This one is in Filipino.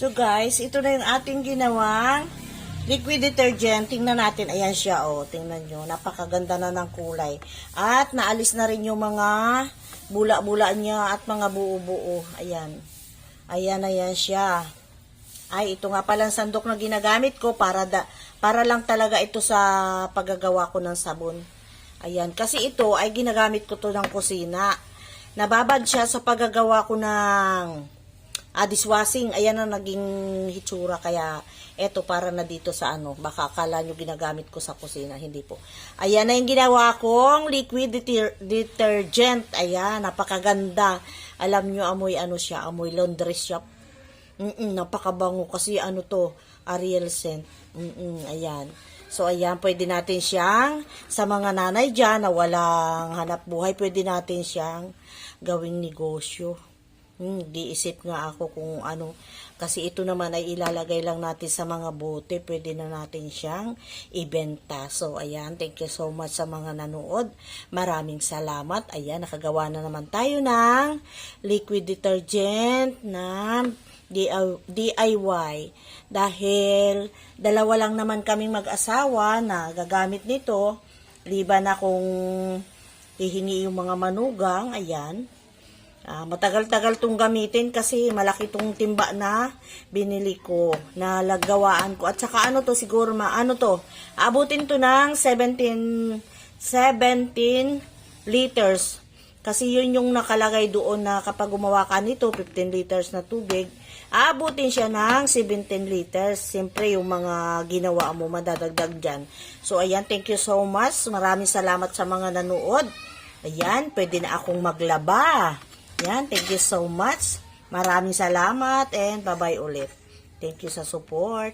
So guys, ito na yung ating ginawang liquid detergent. Tingnan natin. Ayan siya oh. Tingnan nyo. Napakaganda na ng kulay. At naalis na rin yung mga bula-bula niya at mga buo-buo. Ayan. Ayan, ayan siya. Ay, ito nga palang sandok na ginagamit ko para da, para lang talaga ito sa paggagawa ko ng sabon. Ayan, kasi ito ay ginagamit ko to ng kusina. Nababad siya sa paggagawa ko ng ah, dishwashing. Ayan ang naging hitsura kaya eto para na dito sa ano. Baka akala nyo ginagamit ko sa kusina. Hindi po. Ayan na yung ginawa kong liquid deter- detergent. Ayan, napakaganda. Alam nyo, amoy ano siya, amoy laundry shop. Mm napakabango kasi ano to, Ariel scent. Mm ayan. So, ayan, pwede natin siyang, sa mga nanay dyan na walang hanap buhay, pwede natin siyang gawing negosyo. Hmm, diisip nga ako kung ano, kasi ito naman ay ilalagay lang natin sa mga bote, pwede na natin siyang ibenta. So, ayan, thank you so much sa mga nanood. Maraming salamat. Ayan, nakagawa na naman tayo ng liquid detergent na DIY. Dahil dalawa lang naman kaming mag-asawa na gagamit nito, liban na kung hihingi yung mga manugang, ayan. Ah, matagal-tagal tong gamitin kasi malaki tong timba na binili ko, na lagawaan ko. At saka ano to siguro ma, ano to, abutin to ng 17, 17 liters. Kasi yun yung nakalagay doon na kapag gumawa ka nito, 15 liters na tubig, aabutin siya ng 17 liters. Siyempre, yung mga ginawa mo, madadagdag dyan. So, ayan, thank you so much. Maraming salamat sa mga nanood. Ayan, pwede na akong maglaba. Ayan, thank you so much. Maraming salamat and bye-bye ulit. Thank you sa support.